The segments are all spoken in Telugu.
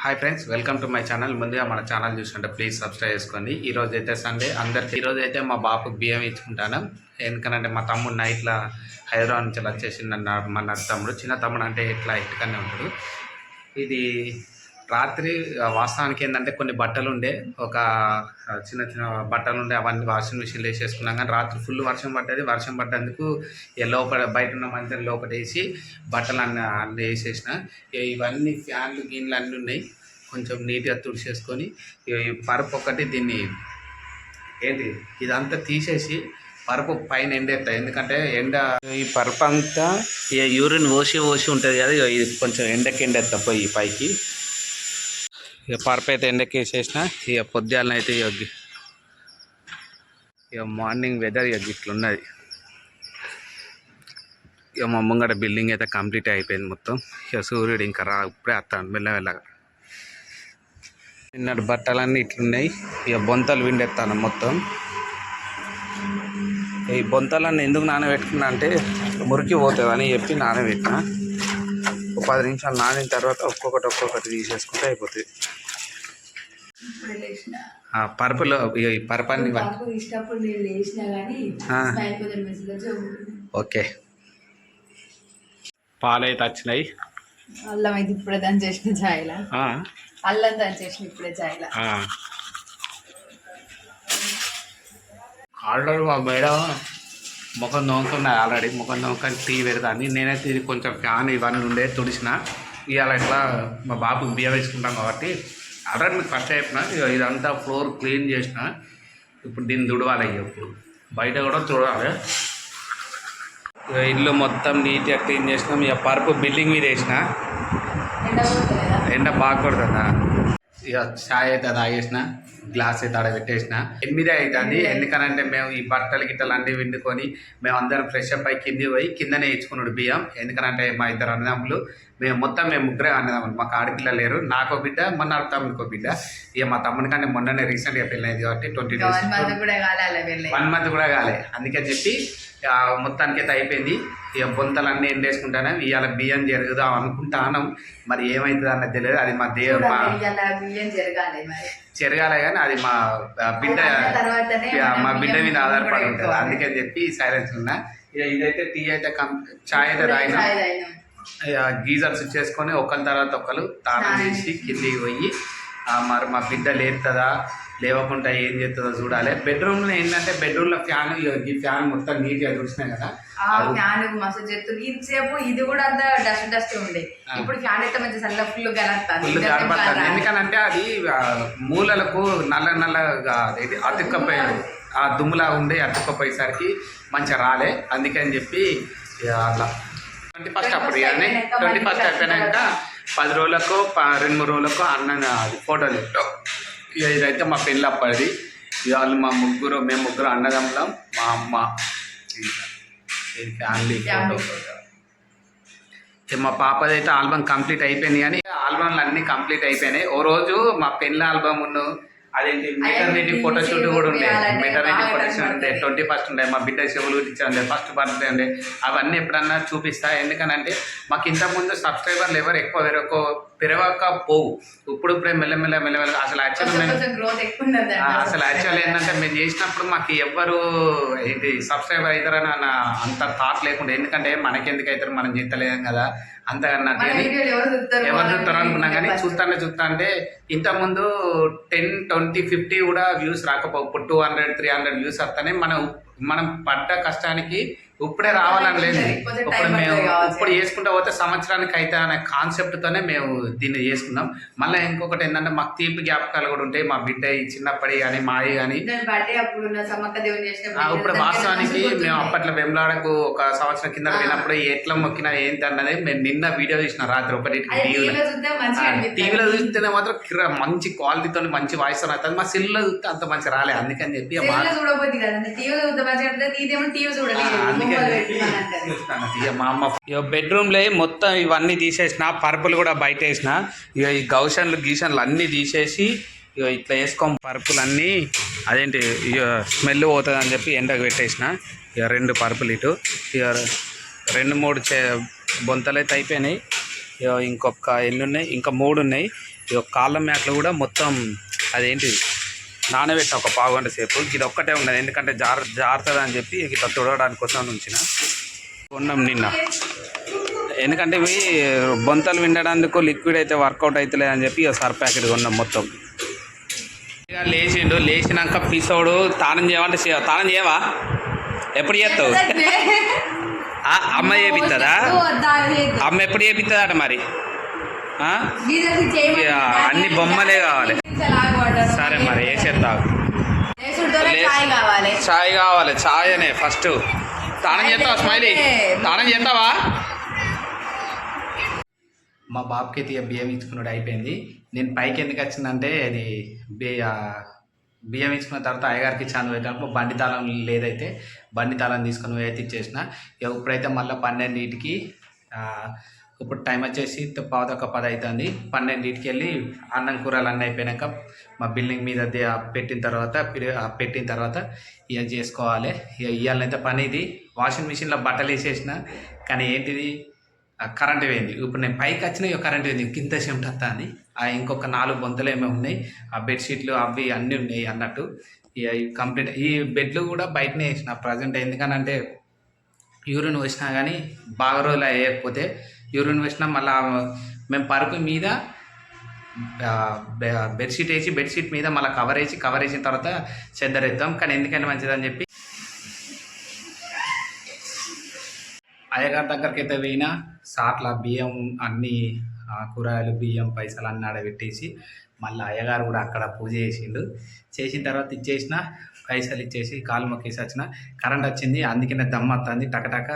Hi friends welcome to my channel ముందుగా మన ఛానల్ చూసుకుంటే ప్లీజ్ సబ్స్క్రైబ్ చేసుకోండి. ఈ రోజు అయితే సండే అందరికి ఈరోజు అయితే మా బాబుకి బియ్యం ఇచ్చుకుంటాను. ఎందుకనంటే మా తమ్ముడు నైట్లో హైదరాబాద్ నుంచి వచ్చేసి నన్ను మా నడు తమ్ముడు. చిన్న తమ్ముడు అంటే ఇట్లా ఇట్టుకనే ఉంటాడు. ఇది రాత్రి వాస్తవానికి ఏంటంటే కొన్ని బట్టలు ఉండే ఒక చిన్న చిన్న బట్టలు ఉండే అవన్నీ వాషింగ్ మిషన్లో వేసేసుకున్నాం. కానీ రాత్రి ఫుల్ వర్షం పడ్డది. వర్షం పడ్డందుకు లోపల బయట ఉన్న మంచం లోపల వేసి బట్టలు అన్ని అన్నీ వేసేసిన. ఇవన్నీ ఫ్యాన్లు గీన్లు అన్నీ ఉన్నాయి. కొంచెం నీట్గా తుడిచేసుకొని ఈ పరుపు ఒకటి దీన్ని ఏంటి ఇదంతా తీసేసి పరుపు పైన ఎండేస్తాయి ఎందుకంటే ఎండ ఈ పరుపు అంతా ఇక యూరిన్ ఓసి ఓసి ఉంటుంది కదా ఇది కొంచెం ఎండకి ఎండేస్తా పోయి పైకి. ఇక పరుపు అయితే ఎండెక్కేసేసిన ఇక పొద్దున్న అయితే ఇక ఇక మార్నింగ్ వెదర్ ఇక ఇట్లున్నది ఇక మా ముంగడ బిల్డింగ్ అయితే కంప్లీట్ అయిపోయింది మొత్తం. ఇక సూర్యుడు ఇంకా రా ఇప్పుడే వస్తాను మెల్లమెల్లగా నిన్నటి బట్టలన్నీ ఇట్లున్నాయి. ఇక బొంతలు విండెత్తాను మొత్తం. ఈ బొంతలన్నీ ఎందుకు నానబెట్టుకున్నా అంటే మురికి పోతుందని చెప్పి నానబెట్టిన. ఒక పది నిమిషాలు నానిన తర్వాత ఒక్కొక్కటి ఒక్కొక్కటి తీసేసుకుంటే అయిపోతుంది. ఇప్పుడు లేచిన ఆ పరుపులో ఈ పరపాన్ని ఓకే. పాలు అయితే వచ్చినాయి. అల్లం అయితే ఇప్పుడే దాని చేసిన ఛాయలా? ఆ, అల్లం దాని చేసిన ఇప్పుడే ఛాయలా? ఆ. ఆల్రెడీ మా మేడం ముఖం నోముకున్నది ఆల్రెడీ ముఖం నోముకొని టీ పెడతాను నేనైతే ఇది కొంచెం ఫ్యాన్ ఇవన్నీ ఉండే తుడిచిన. ఇవాళ ఇట్లా మా బాబుకి బియ్యం వేసుకుంటాం కాబట్టి ఆల్రెడీ మీకు ఫస్ట్ చెప్పిన ఇదంతా ఫ్లోర్ క్లీన్ చేసిన ఇప్పుడు దీన్ని తుడవాలి ఇప్పుడు. బయట కూడా ఇక ఇల్లు మొత్తం నీట్గా క్లీన్ చేసినాం. ఇక పరుపు బిల్డింగ్ మీద వేసిన. ఎండ బాగా కొడుతుందా? ఇక చాయ్ అయితే తాగేసిన గ్లాస్ అయితే ఆడ పెట్టేసిన. ఎనిమిది అవుతుంది ఎందుకనంటే మేము ఈ బట్టలు గిట్టలు అన్నీ విండుకొని మేము అందరం ఫ్రెష్ అప్ అయి కింది పోయి కిందనే ఇచ్చుకున్నాడు బియ్యం. ఎందుకనంటే మా ఇద్దరు అన్నదమ్ములు మేము మొత్తం మేము ముగ్గురే అన్నదమ్ములు. మాకు ఆడపిల్ల లేరు నాకో బిడ్డ మొన్న తమ్మునికో బిడ్డ. ఇక మా తమ్ముని కంటే మొన్ననే రీసెంట్గా పెళ్ళైంది కాబట్టి ట్వంటీ డేస్. వన్ మంత్ కూడా కాలే. అందుకే చెప్పి మొత్తానికి అయితే అయిపోయింది. ఇక బొంతలు అన్నీ ఎండేసుకుంటాను ఇవాళ బియ్యం జరుగుదాం అనుకుంటాను. మరి ఏమవుతుంది అన్నది తెలియదు. అది మా దేవ మా జరగాలి కానీ అది మా బిడ్డ మా బిడ్డ మీద ఆధారపడి ఉంటుంది. అందుకని చెప్పి సైలెన్స్ ఉన్నా. ఇక ఇదైతే టీ అయితే కం చాయ్ అయితే తాగినా. ఛాయ్ తాగినాం. ఇక గీజర్ స్విచ్ చేసుకొని ఒకరి తర్వాత ఒకరు తానం చేసి కిందికి పోయి మరి మా బిడ్డ లేస్తుందా లేవకుండా ఏం చేస్తుందో చూడాలి. బెడ్రూమ్లో ఏంటంటే బెడ్రూమ్లో ఫ్యాన్ ఈ ఫ్యాన్ మొత్తం నీట్గా చూసినాయి కదా. ఆ ఫ్యాన్ మస్తు చేస్తుంది ఇంతసేపు ఇది కూడా అంత డస్ట్ డస్ట్ ఉండే. ఇప్పుడు ఫ్యాన్ అయితే మంచి చల్ల ఫుల్ గాడిపడుతుంది ఎందుకనంటే అది మూలలకు నల్ల నల్లగా అదేంటి అతుక్కపోయి ఆ దుమ్ములా ఉండి అతుక్కపోయేసరికి మంచిగా రాలే. అందుకని చెప్పి అట్లా. ట్వంటీ ఫస్ట్ అప్పుడు కానీ ట్వంటీ ఫస్ట్ అయిపోయినాక పది రోజులకు రెండు మూడు రోజులకు అన్న ఫోటోలు ఇస్తాం ఇక ఇదైతే మా పెళ్ళి అప్పటిది. వాళ్ళు మా ముగ్గురు మేము ముగ్గురు అన్నదమ్ములం మా అమ్మ ఫ్యామిలీ ఫోటో మా పాపది అయితే ఆల్బమ్ కంప్లీట్ అయిపోయింది కానీ ఆల్బమ్లు అన్ని కంప్లీట్ అయిపోయినాయి. ఓ రోజు మా పెళ్ళి ఆల్బమ్ అదేంటి మెటర్నిటీ ఫోటో షూట్ కూడా ఉండే. మెటర్నిటీ బాగా ఫోటో టైం షూట్ ఉండే. ట్వంటీ ఫస్ట్ ఉండే. మా బిడ్డ శివులు ఇచ్చారు ఫస్ట్ బర్త్డే ఉండే అవన్నీ ఎప్పుడన్నా చూపిస్తా. ఎందుకనంటే మాకు ఇంతకుముందు సబ్స్క్రైబర్లు ఎవరు ఎక్కువ పెరగక పెరగక పోవు. ఇప్పుడు ఇప్పుడే మెల్లమెల్ల మెల్లమెల్ల అసలు యాక్చువల్ అసలు యాక్చువల్ ఏంటంటే మేము చేసినప్పుడు మాకు ఎవ్వరు ఏంటి సబ్స్క్రైబర్ అవుతారని అన్న అంత థాట్ లేకుండా. ఎందుకంటే మనకెందుకు అవుతారు మనం చేస్తలేం కదా. అంత అన్నట్టు మన కానీ వీడియోలు ఎవరు చూస్తారు అనుకున్నా కానీ చూస్తానే చూస్తా అంటే ఇంతకుముందు టెన్ ట్వంటీ ఫిఫ్టీ కూడా views రాకపో two hundred three hundred views వస్తానే మనం మనం పడ్డ కష్టానికి ఇప్పుడే రావాలని లేదు. ఇప్పుడు మేము. ఇప్పుడు చేసుకుంటా పోతే సంవత్సరానికి అయితే అనే కాన్సెప్ట్తోనే మేము దీన్ని చేసుకున్నాం మళ్ళీ ఇంకొకటి ఏంటంటే మాకు తీపి జ్ఞాపకాలు కూడా ఉంటాయి. మా బిడ్డ చిన్నప్పటి కానీ మాయి కానీ దేవుని చేసిన ఆ, ఇప్పుడు వాస్తవానికి మేము అప్పట్లో వెమ్లాడకు ఒక సంవత్సరం కింద పోయినప్పుడు ఎట్లా మొక్కినా ఏంటి అన్నది మేము నిన్న వీడియో చూసిన రాత్రి ఒకటి టీవీలో. చూస్తేనే మాత్రం మంచి క్వాలిటీతో మంచి వాయిస్ అవుతుంది మా సెల్లో చూస్తే అంత మంచి రాలే అందుకని చెప్పి మా- చూడబోద్ది కదా. టీవీ చూడలేదు. ఇక మా అమ్మ ఇక బెడ్రూమ్లో మొత్తం ఇవన్నీ తీసేసిన పరుపులు కూడా బయట వేసిన. ఇక ఈ గౌషన్లు గీషన్లు అన్నీ తీసేసి ఇక ఇట్లా వేసుకోం. పరుపులు అన్నీ అదేంటి ఇక స్మెల్ పోతుంది అని చెప్పి ఎండకు పెట్టేసిన. ఇక రెండు పరుపులు ఇటు ఇక రెండు మూడు చే బొంతలు అయితే అయిపోయినాయి. ఇగో ఇంకొక ఎన్ని ఉన్నాయి ఇంకా మూడు ఉన్నాయి. ఇక కాళ్ళ మ్యాట్లు కూడా మొత్తం అదేంటి నానబెట్టి ఒక పావు గంట సేపు. ఇది ఒక్కటే ఉన్నది. ఎందుకంటే జార జారుతుంది అని చెప్పి ఇట్లా తుడవడానికి కోసం ఉంచిన. కొన్నాం నిన్న. ఎందుకంటే ఇవి బొంతలు వినడానికి లిక్విడ్ అయితే వర్కౌట్ అవుతలేదు అని చెప్పి ఇక సర్ ప్యాకెట్ కొన్నాం మొత్తం. ఇక లేచిండు. లేచినాక పిసోడు తానం చేయమంటే చేయ- తానం చేయవా? ఎప్పుడు చేస్తావు? అమ్మ చేపిస్తుందా అమ్మ ఎప్పుడు చేపిస్తుందట మరి? ఇక అన్ని బొమ్మలే కావాలి. సరే మరి వేసేద్దాం చాయ్ కావాలి. చాయ్ కావాలి చాయ్ అనే ఫస్ట్. తానం చేస్తావా స్మైలీ? తానం చేస్తావా? మా బాబుకి అయితే బియ్యం ఇచ్చుకున్నాడు అయిపోయింది. నేను పైకి ఎందుకు వచ్చిందంటే అది బి ఆ, బియ్యం ఇచ్చుకున్న తర్వాత అయ్యగారికి చాందు పెట్టినప్పుడు బండి తాళం లేదైతే బండి తాళం తీసుకొని పోయి అయితే ఇచ్చేసిన. ఇప్పుడైతే మళ్ళీ పన్నెండింటికి ఆ, ఇప్పుడు టైం వచ్చేసి పావుదొక్క పది అవుతుంది పన్నెండింటికి వెళ్ళి అన్నం కూరలు అన్నీ అయిపోయాక మా బిల్డింగ్ మీద పెట్టిన తర్వాత పిరి- ఆ పెట్టిన తర్వాత ఇక చేసుకోవాలి. ఇక ఇవాళనైతే పని ఇది? వాషింగ్ మిషన్లో బట్టలు వేసేసిన కానీ ఏంటిది? ఆ కరెంట్ పోయింది. ఇప్పుడు నేను పైకి వచ్చిన ఇక కరెంట్ పోయింది. కింద చెమట వస్తుంది ఆ ఇంకొక నాలుగు బొంతలు ఏమో ఉన్నాయి. ఆ బెడ్షీట్లు అవి అన్నీ ఉన్నాయి అన్నట్టు. ఇక కంప్లీట్ ఈ బెడ్లు కూడా బయటనే వేసిన. ప్రజెంట్ ఎందుకనంటే యూరిన్ వచ్చినా కానీ బాగా రోజులు వేయకపోతే యూరిన్ వేసినా మళ్ళీ మేము పరుపు మీద బెడ్షీట్ వేసి బెడ్షీట్ మీద మళ్ళీ కవర్ వేసి కవర్ వేసిన తర్వాత చెద్దరేద్దాం కానీ ఎందుకంటే మంచిదని చెప్పి అయ్యగారి దగ్గరికి అయితే పోయినా సాట్ల బియ్యం అన్ని ఆ, కూరగాయలు బియ్యం పైసలు అన్నీ ఆడబెట్టేసి మళ్ళీ అయ్యగారు కూడా అక్కడ పూజ చేసిండు. చేసిన తర్వాత ఇచ్చేసిన పైసలు ఇచ్చేసి కాలు మొక్కేసి వచ్చిన. కరెంట్ వచ్చింది అందుకనే దమ్ వస్తుంది టకటక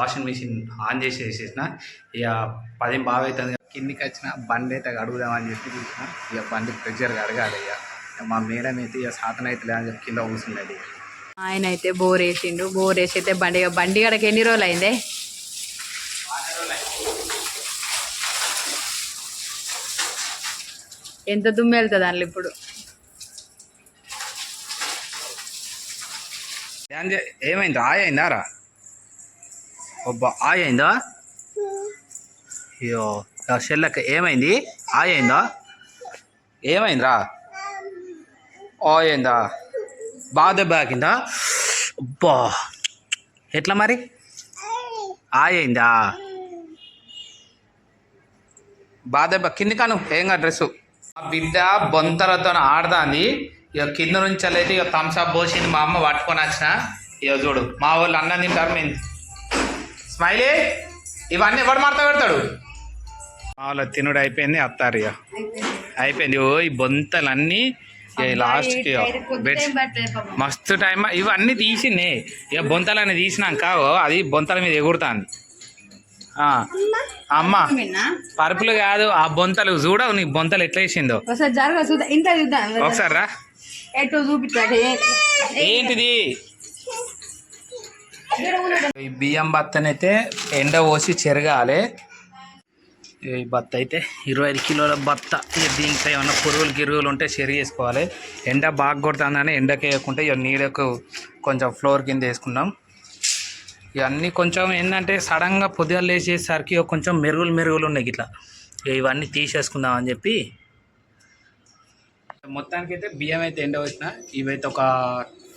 వాషింగ్ మిషన్ ఆన్ చేసి వేసేసిన. ఇక పది బాగా అవుతుంది కిందికి వచ్చిన బండి అయితే అడుగుదామని చెప్పి చూసిన. ఇక బండి ప్రెషర్గా అడగాలి ఇక. మా మేడం అయితే ఇక సాధన అయితే అని చెప్పి కింద కూర్చున్నది ఆయన అయితే బోర్ వేసిండు. బోర్ వేసి అయితే బండి బండి గడకి ఎన్ని రోజులు అయిందే? ఎంత దుమ్ము వెళ్తుంది అందులో ఇప్పుడు? ఏమైంది? ఆయ అబ్బా రా ఆయ అయిందా అయ్యో షెల్లక్క ఏమైంది? ఆయ అయిందా ఏమైందిరా? ఆయ అయిందా బాగా దెబ్బ తాకిందా అబ్బా ఎట్లా మరి? ఆయ అయిందా బాగా దెబ్బ కింది కాను ఏంగా డ్రెస్సు? ఆ బిడ్డ బొంతలతో ఆడదాంది ఇక కింద నుంచి అయితే ఇక థమ్స్అప్ పోసింది మా అమ్మ పట్టుకొని వచ్చిన. ఇక చూడు మా వాళ్ళు అన్నం తింటారు మేము స్మైలీ? ఇవన్నీ ఎవడు మడత పెడతాడు? వాళ్ళ తినుడు అయిపోయింది అత్తారు ఇక అయిపోయింది ఓ ఈ బొంతలన్నీ లాస్ట్కి బెడ్స్ మస్తు టైం ఇవన్నీ తీసింది ఇక బొంతలన్నీ తీసినాక ఓ, అది బొంతల మీద ఎగురుతాంది. ఆ, అమ్మ పరుపులు కాదు ఆ బొంతలు చూడవు నీ బొంతలు ఎట్లా వేసిందో. ఒకసారి జరగ చూద్దాం. ఇంత చూద్దాం. ఒకసారి రా. ఏంటిది? ఈ బియ్యం బత్తనైతే ఎండ పోసి చెరగాలి. ఈ బత్త అయితే ఇరవై ఐదు కిలోల బత్త. ఇక దీంట్లో ఏమన్నా పురుగులు గిరుగులు ఉంటే చెరిగేసుకోవాలి ఎండ బాగా కొడుతుందని ఎండకి వేయకుండా ఇక నీడకు కొంచెం ఫ్లోర్ కింద వేసుకున్నాం ఇవన్నీ కొంచెం ఏంటంటే సడన్గా పొద్దుగా లేచేసరికి కొంచెం మెరుగులు మెరుగులు ఉన్నాయి ఇట్లా ఇవన్నీ తీసేసుకుందాం అని చెప్పి. మొత్తానికి అయితే బియ్యం అయితే ఎండ వచ్చిన ఇవైతే ఒక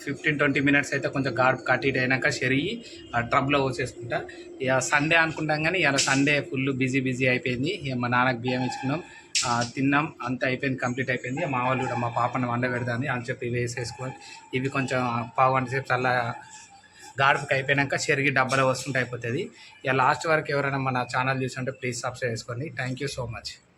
ఫిఫ్టీన్ ట్వంటీ మినిట్స్ అయితే కొంచెం గాడ్ కట్ అయినాక చెరిగి ఆ ట్రబ్లో పోసేసుకుంటా. ఇక సండే అనుకుంటాం కానీ ఇలా సండే ఫుల్ బిజీ బిజీ అయిపోయింది. ఇక మా నాన్నకి బియ్యం ఇచ్చుకున్నాం. తిన్నాం. అంతా అయిపోయింది కంప్లీట్ అయిపోయింది. మా వాళ్ళు కూడా మా పాపని వండ పెడతాంది. అని చెప్పి ఇవి వేసేసుకొని ఇవి కొంచెం పావు గంట సేపు చల్ల గాడుపుకి అయిపోయాక చెరిగి డబ్బాలో వస్తుంటే అయిపోతుంది. ఇక లాస్ట్ వరకు ఎవరైనా మన ఛానల్ చూసుంటే ప్లీజ్ సబ్స్క్రైబ్ చేసుకోండి. Thank you so much